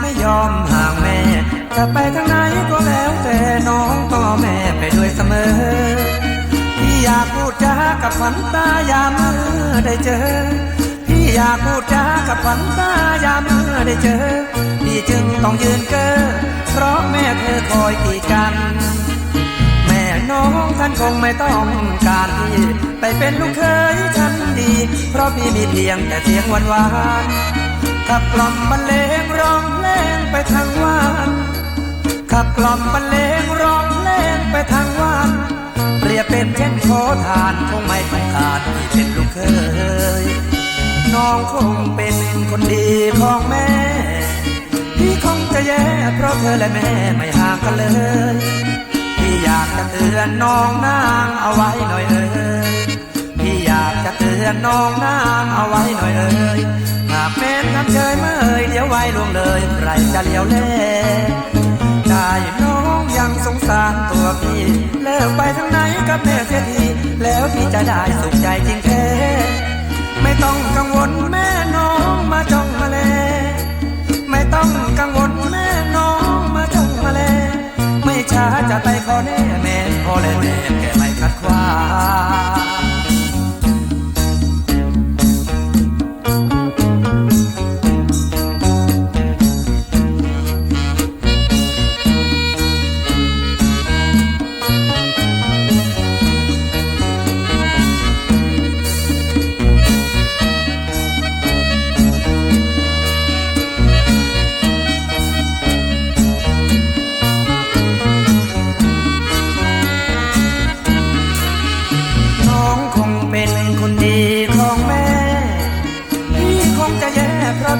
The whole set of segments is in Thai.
ไม่ยอมห่างแม่ จะไปทางไหนก็แล้วแต่น้องต่อแม่ไปด้วยเสมอ พี่อยากพูดจากับฝันตายามเมื่อได้เจอ พี่อยากพูดจากับฝันตายามเมื่อได้เจอ พี่จึงต้องยืนเก้อเพราะแม่เธอคอยกีดกันแม่น้องท่านคงไม่ต้องการพี่ไปเป็นลูกเคยฉันดี เพราะพี่มีเพียงแต่เสียงหวานหวานๆขับกล่อมบรรเลงร้อง ทางวานขับกล่อมบรรเลงร้องเพลงไปทางวานเปรียบเป็นเช่นโคทานคงไม่ต้องการพี่เป็นลูกเคย น้องคงเป็นคนดีของแม่ พี่คงจะแย่เพราะเธอและแม่ไม่ห่างกันเลย พี่อยากจะเตือนน้องนางเอาไว้หน่อยเอ่ยพี่อยากจะเตือนน้องนางเอาไว้หน่อยเอ่ยากแม่ทำเฉยเมื่อยเดี๋ยวไว้ล่วงเลยใครจะเลี้ยวแลได้น้องยังสงสารตัวพี่เลิกไปทางไหนกับแม่เสียทีแล้วพี่จะได้สุขใจจริงแท้ไม่ต้องกังวลแม่น้องมาจ้องมาแลไม่ต้องกังวลแม่น้องมาจ้องมาแลไม่ช้าจะไปขอแน่แม่พอแลแม่แกไม่ขัดขวาง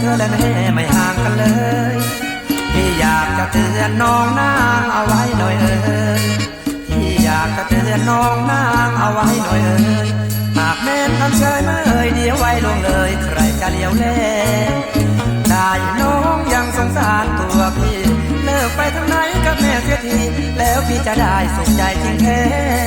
เธอและแม่ไม่ห่างกันเลยพี่อยากจะเตือนน้องนางเอาไว้หน่อยเอ่ยพี่อยากจะเตือนน้องนางเอาไว้หน่อยเอ่ยหากแม่นทำเฉยเมื่อยเดี๋ยวไว้ลงเลย ใครจะเลี้ยวแลได้น้องยังสงสารตัวพี่ เลิกไปทางไหนกับแม่เสียที แล้วพี่จะได้สุขใจจริงแท้